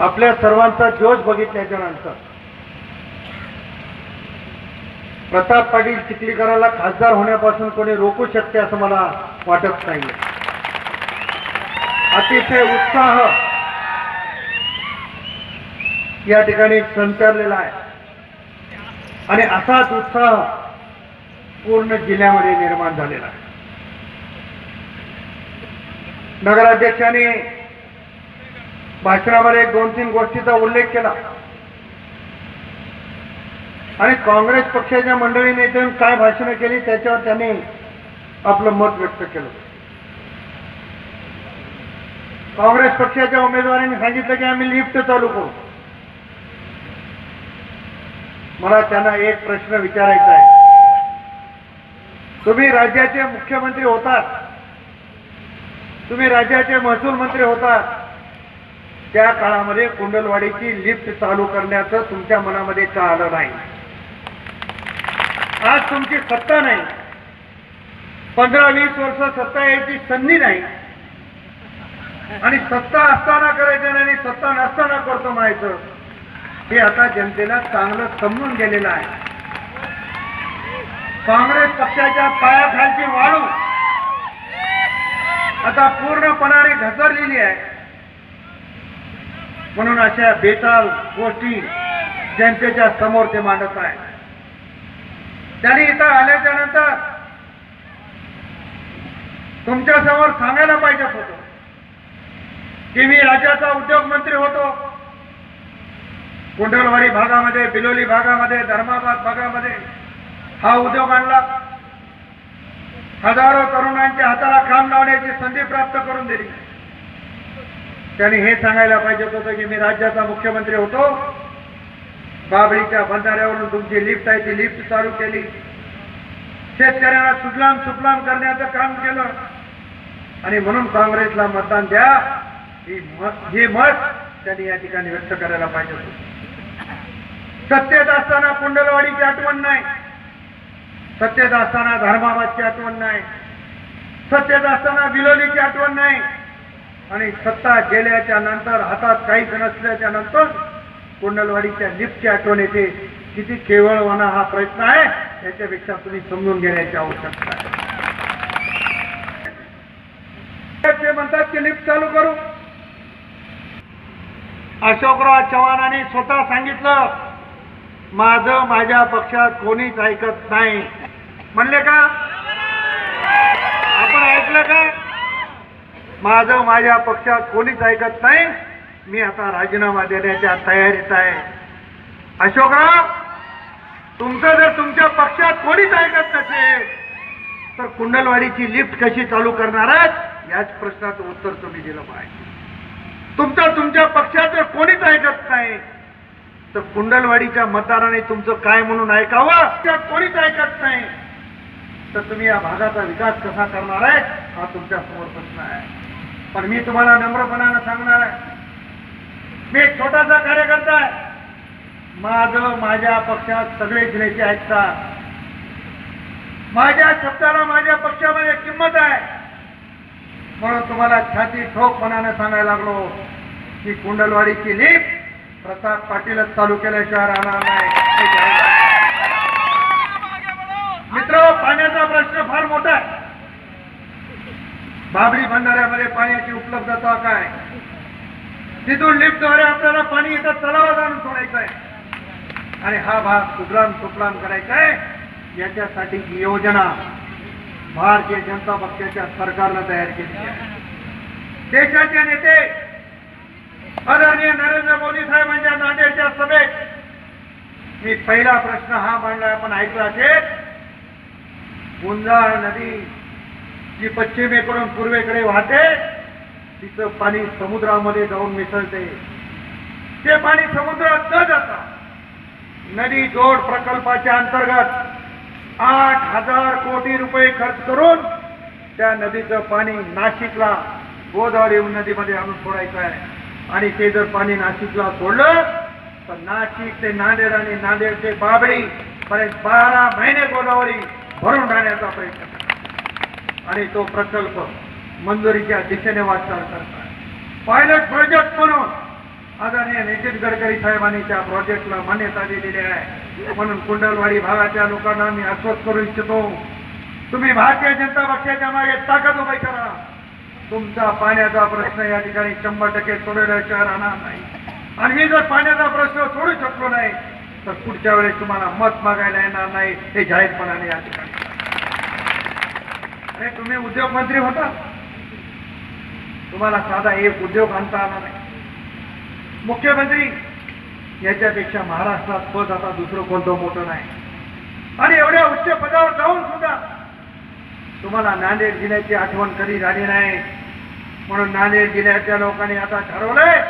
आपल्या सर्वांचा जोश बघितल्याच्या नंतर. प्रताप पाटील चिखलीकराला खासदार होण्यापासून कोणी रोखू शकते असं मला वाटत नाही अतिशय उत्साह या ठिकाणी संचारलेला आहे. आणि असाच उत्साह पूर्ण जिल्ह्यामध्ये निर्माण झालेला आहे. नगराध्यक्षांनी भाषणामध्ये एक दोन तीन गोष्टीचा उल्लेख केला. आणि काँग्रेस पक्षाच्या मंडळी नेत्यांनी काय भाषणं केली त्याच्यावर त्यांनी आपलं मत व्यक्त केलं. काँग्रेस पक्षाच्या उमेदवारांनी सांगितलं की आम्ही लिफ्ट चालू करू. मला त्यांना एक प्रश्न विचारायचा आहे. तुम्ही राज्याचे मुख्यमंत्री होतात तुम्ही राज्याचे महसूल मंत्री होतात त्या काळामध्ये कुंडलवाडीची लिफ्ट चालू करण्याचं तुमच्या मनामध्ये का आलं नाही? आज तुमची सत्ता नाही. पंधरा वीस वर्ष सत्ता यायची संधी नाही. आणि सत्ता असताना करायचं नाही आणि सत्ता नसताना करतो म्हणायचं. हे आता जनतेला चांगलं समजून गेलेलं आहे. काँग्रेस पक्षाच्या पायाखालची वाळू आता पूर्णपणाने घसरलेली आहे. म्हणून अशा बेताल गोष्टी जनतेच्या समोर ते मांडत आहे त्यांनी इथं आल्याच्यानंतर तुमच्यासमोर सांगायला पाहिजे होतो की मी राज्याचा उद्योग मंत्री होतो. कुंडलवाडी भागामध्ये बिलोली भागामध्ये धर्माबाद भागामध्ये हा उद्योग आणला. हजारो तरुणांच्या हाताला काम लावण्याची संधी प्राप्त करून दिली. त्यांनी हे सांगायला पाहिजे होतं की मी राज्याचा मुख्यमंत्री होतो. बाबळीच्या बंधाऱ्यावरून तुमची लिफ्ट आहे ती लिफ्ट चालू केली. शेतकऱ्यांना सुजलाम सुफलाम करण्याचं काम केलं. आणि म्हणून काँग्रेसला मतदान द्या. ही मत हे मत त्यांनी या ठिकाणी व्यक्त करायला पाहिजे होतं. सत्तेत असताना कुंडलवाडीची आठवण नाही. सत्तेत असताना धर्माबादची आठवण नाही. सत्तेत असताना बिलोलीची आठवण नाही. आणि सत्ता गेल्याच्यानंतर हातात काहीच नसल्याच्या नंतर कुंडलवाडीच्या लिफ्टची आठवण येते किती केवळवाना हा प्रयत्न आहे याच्यापेक्षा तुम्ही समजून घेण्याची आवश्यकता आहे. ते म्हणतात की लिफ्ट चालू करू. अशोकराव चव्हाणांनी स्वतः सांगितलं माझं माझ्या पक्षात कोणीच ऐकत नाही. म्हणले का? आपण ऐकलं का? माझं माझ्या पक्षात कोणीच ऐकत नाही. मी आता राजीनामा देण्याच्या तयारीत आहे. अशोकराव तुमचं जर तुमच्या पक्षात कोणीच ऐकत नसेल तर कुंडलवाडीची लिफ्ट कशी चालू करणार आहात? याच प्रश्नाचं उत्तर तुम्ही दिलं पाहिजे. तुमचं तुमच्या पक्षात जर कोणीच ऐकत नाही तर कुंडलवाडीच्या मतदाराने तुमचं काय म्हणून ऐकावं? त्या कोणीच ऐकत नाही. तर तुम्ही या भागाचा विकास कसा करणार आहे हा तुमच्यासमोर प्रश्न आहे. पण मी तुम्हाला नम्रपणानं सांगणार आहे. मी एक छोटासा कार्यकर्ता आहे. माझं माझ्या पक्षात सगळेच नेते ऐकतात माझ्या शब्दाला माझ्या पक्षामध्ये किंमत आहे. म्हणून तुम्हाला छाती ठोकपणानं सांगायला लागलो की कुंडलवाडीची लिफ्ट प्रताप पाटीलच चालू केल्याशिवाय राहणार नाही. मित्र पाण्याचा प्रश्न फार मोठा आहे. बाबरी बंधाऱ्यामध्ये पाण्याची उपलब्धता काय? तिथून लिफ्टद्वारे आपल्याला पाणी इथं तलावात आणून सोडायचं आहे. आणि हा भाग सुग्राम सुप्राम करायचा आहे. याच्यासाठी योजना भारतीय जनता पक्षाच्या सरकारनं तयार केली आहे. देशाचे नेते आदरणीय नरेंद्र मोदी साहेबांच्या नांदेडच्या सभेत मी पहिला प्रश्न हा मांडला आपण ऐकला असेल. गुंजाळ नदी जी पश्चिमेकडून पूर्वेकडे वाहते तिचं पाणी समुद्रामध्ये जाऊन मिसळते. ते पाणी समुद्रात न जाता. नदी जोड प्रकल्पाच्या अंतर्गत आठ हजार कोटी रुपये खर्च करून त्या नदीचं पाणी नाशिकला गोदावरी नदीमध्ये आणून सोडायचं आहे. आणि ते जर पाणी नाशिकला सोडलं तर नाशिक ते नांदेड आणि नांदेड ते बाबळी पर्यंत बारा महिने गोदावरी भरून राहण्याचा प्रयत्न आणि तो प्रकल्प मंजुरीच्या दिशेने वाटचाल करतात. पायलट प्रोजेक्ट म्हणून आदरणीय नितीन गडकरी साहेबांनी त्या प्रोजेक्टला मान्यता दिलेली आहे. म्हणून कुंडलवाडी भागाच्या लोकांना मी आश्वस्त करू इच्छितो. तुम्ही भारतीय जनता पक्षाच्या मागे ताकद उभी करा. तुमचा पाण्याचा प्रश्न या ठिकाणी शंभर टक्के सोडवल्याशिवाय राहणार नाही. आणि मी जर पाण्याचा प्रश्न सोडू शकलो नाही तर पुढच्या वेळेस तुम्हाला मत मागायला येणार नाही हे जाहीरपणाने या ठिकाणी. अरे तुम्ही उद्योग मंत्री होता. तुम्हाला साधा एक उद्योग आणता आला नाही. मुख्यमंत्री याच्यापेक्षा महाराष्ट्रात पद आता दुसरं कोणतं मोठं नाही. आणि एवढ्या उच्च पदावर जाऊन सुद्धा तुम्हाला नांदेड जिल्ह्याची आठवण कधी झाली नाही. म्हणून नांदेड जिल्ह्याच्या लोकांनी आता ठरवलंय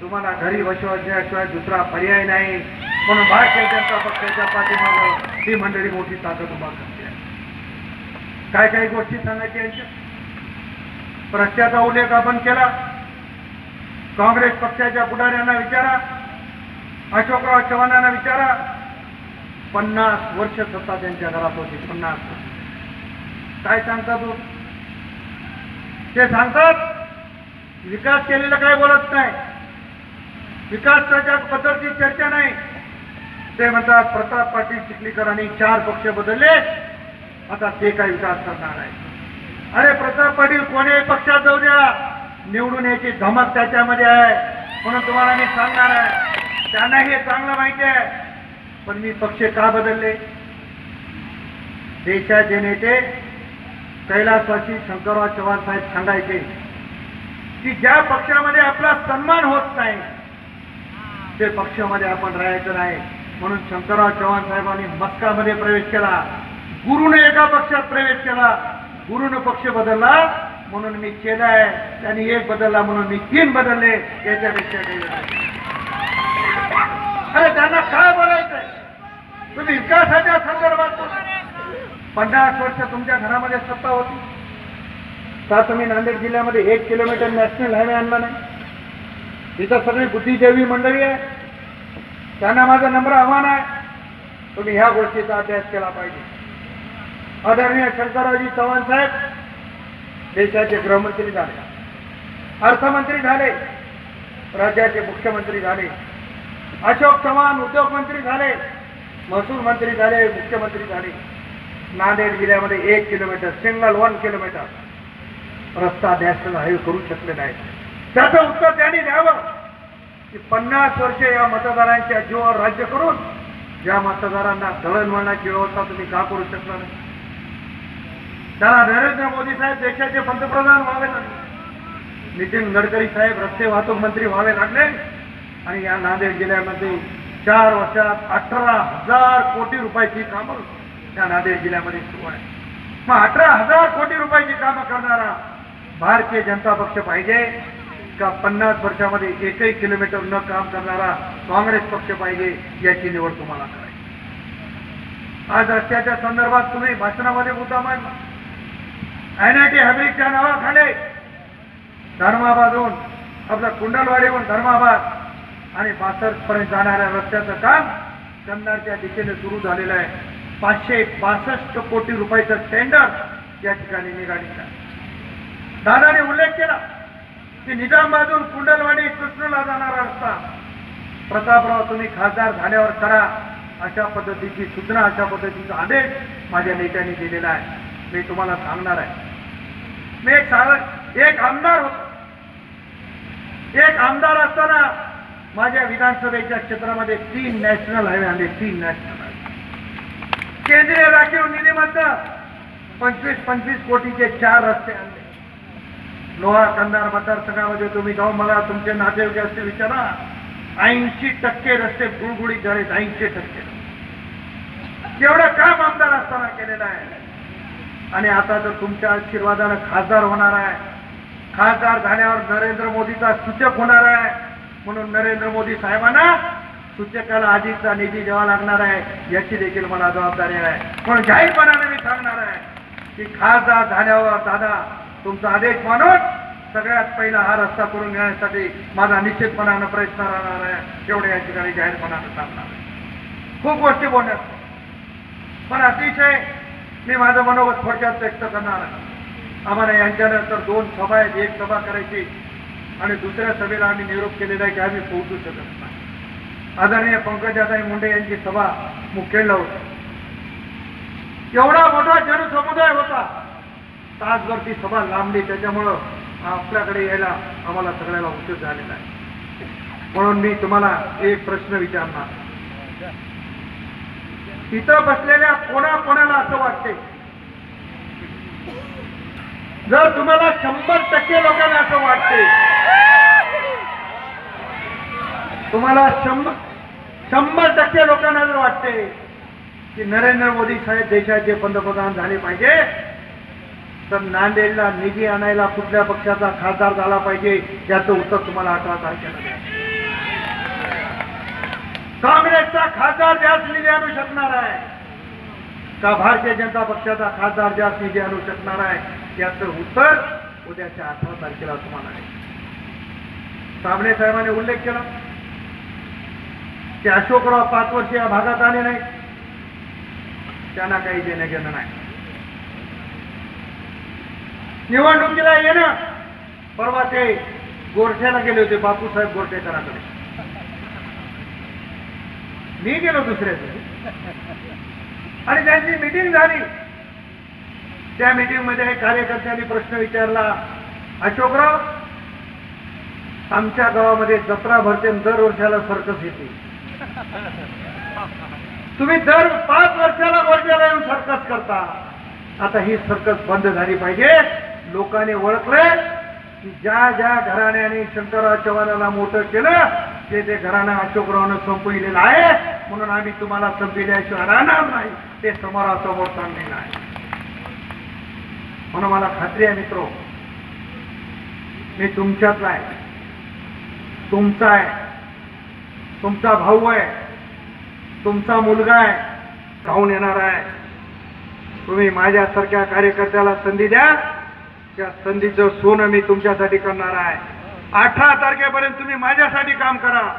तुम्हाला घरी बसवाशिवाय दुसरा पर्याय नाही. म्हणून भारतीय जनता पक्षाच्या पाठीमागं ही मंडळी मोठी ताकद उभा करते. काय काही गोष्टी सांगायच्या यांच्या? रस्त्याचा उल्लेख आपण केला. काँग्रेस पक्षाच्या पुढाऱ्यांना विचारा. अशोकराव चव्हाणांना विचारा. पन्नास वर्ष सत्ता त्यांच्या घरात होती. पन्नास काय सांगतात हो? ते सांगतात विकास केलेला काय बोलत नाही. विकासाच्या बद्दलची चर्चा नाही. ते म्हणतात प्रताप पाटील चिखलीकरांनी चार पक्ष बदलले. आता ते काय विकास करणार आहे अरे प्रताप पाटील कोणीही पक्षात जाऊ द्या. निवडून यायची धमक त्याच्यामध्ये आहे. म्हणून तुम्हाला मी सांगणार आहे. त्यांना हे चांगलं माहिती आहे. पण मी पक्ष का बदलले? देशाचे नेते कैलासवासी शंकरराव चव्हाण साहेब सांगायचे की ज्या पक्षामध्ये आपला सन्मान होत नाही ते पक्षामध्ये आपण राहायचं नाही. म्हणून शंकरराव चव्हाण साहेबांनी मस्कामध्ये प्रवेश केला. गुरुने एका पक्षात प्रवेश केला. गुरुनं पक्ष बदलला म्हणून मी केलाय त्यांनी एक बदलला म्हणून मी तीन बदलले. याच्यापेक्षा अरे त्यांना काय बोलायचंय? तुम्ही विकासाच्या संदर्भात पन्नास वर्ष तुमच्या घरामध्ये सत्ता होती. का तुम्ही नांदेड जिल्ह्यामध्ये एक किलोमीटर नॅशनल हायवे आणला नाही. तिथं सगळी बुद्धिजीवी मंडळी आहे. त्यांना माझं नम्र आव्हान आहे. तुम्ही ह्या गोष्टीचा अभ्यास केला पाहिजे. आदरणीय शंकररावजी चव्हाण साहेब देशाचे गृहमंत्री झाले. अर्थमंत्री झाले. राज्याचे मुख्यमंत्री झाले. अशोक चव्हाण उद्योगमंत्री झाले. महसूल मंत्री झाले मुख्यमंत्री झाले. नांदेड जिल्ह्यामध्ये एक किलोमीटर सिंगल वन किलोमीटर रस्ता नॅशनल हायवे करू शकले नाही त्याचं उत्तर त्यांनी द्यावं. की पन्नास वर्ष या मतदारांच्या जीवावर राज्य करून या मतदारांना दळणवळणाची व्यवस्था तुम्ही का करू शकला नाही? त्याला नरेंद्र मोदी साहेब देशाचे पंतप्रधान व्हावे लागले. नितीन गडकरी साहेब रस्ते वाहतूक मंत्री व्हावे लागले. आणि या नांदेड जिल्ह्यामध्ये चार वर्षात अठरा हजार कोटी रुपयाची कामं या नांदेड जिल्ह्यामध्ये सुरू आहे मग अठरा हजार कोटी रुपयाची कामं करणारा भारतीय जनता पक्ष पाहिजे. का पन्नास वर्षामध्ये एकही किलोमीटर न काम करणारा काँग्रेस पक्ष पाहिजे याची निवड तुम्हाला करायची. आज रस्त्याच्या संदर्भात तुम्ही भाषणामध्ये मुद्दा मांडला. एन आय हॅब्रिकच्या नावाखाली धर्माबादहून आपलं कुंडलवाडीहून धर्माबाद आणि पर्यंत जाणाऱ्या रस्त्याचं काम कंधारच्या दिशेने सुरू झालेलं आहे. पाचशे बासष्ट कोटी रुपयाचं टेंडर या ठिकाणी निघालेलं आहे. दादाने उल्लेख केला की निजामाबादून कुंडलवाडी कृष्णला जाणारा रस्ता. प्रतापराव तुम्ही खासदार झाल्यावर करा अशा पद्धतीची सूचना अशा पद्धतीचा आदेश माझ्या नेत्यांनी दिलेला आहे. मी तुम्हाला सांगणार आहे. मी एक सांग एक आमदार होतो. एक आमदार असताना माझ्या विधानसभेच्या क्षेत्रामध्ये तीन नॅशनल हायवे आले तीन नॅशनल हायवे. केंद्रीय राखीव निधीमधनं पंचवीस पंचवीस कोटीचे चार रस्ते आणले. लोहा कंधार मतदारसंघामध्ये तुम्ही जाऊन मला तुमचे नातेवाईक असते विचारा. ऐंशी टक्के रस्ते गुळगुळीत झालेत ऐंशी टक्के. एवढं काम आमदार असताना केलेलं आहे. आणि आता तर तुमच्या आशीर्वादानं खासदार होणार आहे खासदार झाल्यावर नरेंद्र मोदीचा सूचक होणार आहे म्हणून नरेंद्र मोदी साहेबांना सूचकाला आधीचा निधी द्यावा लागणार आहे याची देखील मला जबाबदारी आहे. पण जाहीरपणाने मी सांगणार आहे की खासदार झाल्यावर दादा तुमचा आदेश मानून सगळ्यात पहिला हा रस्ता करून घेण्यासाठी माझा निश्चितपणानं प्रयत्न राहणार आहे एवढे या ठिकाणी जाहीरपणानं सांगणार आहे. खूप गोष्टी बोलण्यात पण अतिशय मी माझं मनोगत थोडक्यात व्यक्त करणार आम्हाला यांच्यानंतर दोन सभा आहेत. एक सभा करायची आणि दुसऱ्या सभेला आम्ही निरोप केलेला आहे की आम्ही पोहोचू शकत नाही. आदरणीय पंकजाताई मुंडे यांची सभा मुखेडला होती. एवढा मोठा जनसमुदाय होता. तासभर ती सभा लांबली. त्याच्यामुळं आपल्याकडे यायला आम्हाला सगळ्याला उशीर झालेला आहे. म्हणून मी तुम्हाला एक प्रश्न विचारणार तिथं बसलेल्या कोणा कोणाला असं वाटते? जर तुम्हाला शंभर टक्के लोकांना असं वाटते तुम्हाला शंभर शंभर टक्के लोकांना जर वाटते की नरेंद्र मोदी साहेब देशाचे पंतप्रधान झाले पाहिजे तर नांदेडला निधी आणायला कुठल्या पक्षाचा खासदार झाला पाहिजे याचं उत्तर तुम्हाला अठरा तारखेला द्या काँग्रेसचा खासदार जास्त निधी आणू शकणार आहे. का भारतीय जनता पक्षाचा खासदार जास्त निधी आणू शकणार आहे? याचं उत्तर उद्याच्या अठरा तारखेला तुम्हाला आहे. साबणे साहेबांनी उल्लेख केला. की अशोकराव पाच वर्ष या भागात आले नाही त्यांना काही देणं घेणं नाही. निवडणुकीला येणं परवा ते गोरठ्याला गेले होते बापूसाहेब गोरठेकरांकडे. मी गेलो दुसऱ्या दिवशी आणि त्यांची मिटिंग झाली. त्या मिटिंगमध्ये कार्यकर्त्यांनी प्रश्न विचारला अशोकराव आमच्या गावामध्ये जत्रा भरते दर वर्षाला सर्कस येते. तुम्ही दर पाच वर्षाला वर्षाला येऊन सर्कस करता. आता ही सर्कस बंद झाली पाहिजे. लोकांनी ओळखले की ज्या ज्या घराण्याने शंकरराव चव्हाणाला मोठं केलं ते ते घराणं अशोकरावनं संपविलेलं आहे म्हणून आम्ही तुम्हाला संपविल्याशिवाय राहणार नाही. ते समोरासमोर सांगलेलं आहे. म्हणून मला खात्री आहे मित्र मी तुमच्यातला आहे. तुमचा आहे. तुमचा भाऊ आहे. तुमचा मुलगा आहे. धावून येणार आहे. तुम्ही माझ्यासारख्या कार्यकर्त्याला संधी द्या. त्या संधीचं सोनं मी तुमच्यासाठी करणार आहे अठरा तारखेपर्यंत तुम्ही माझ्यासाठी काम करा.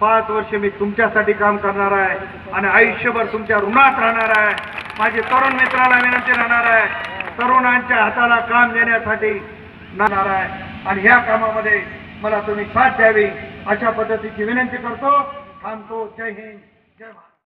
पाच वर्ष मी तुमच्यासाठी काम करणार आहे आणि आयुष्यभर तुमच्या ऋणात राहणार आहे. माझे तरुण मित्राला विनंती राहणार आहे. तरुणांच्या हाताला काम देण्यासाठी राहणार आहे. आणि ह्या कामामध्ये मला तुम्ही साथ द्यावी अशा पद्धतीची विनंती करतो. थांबतो. जय हिंद. जय भारत.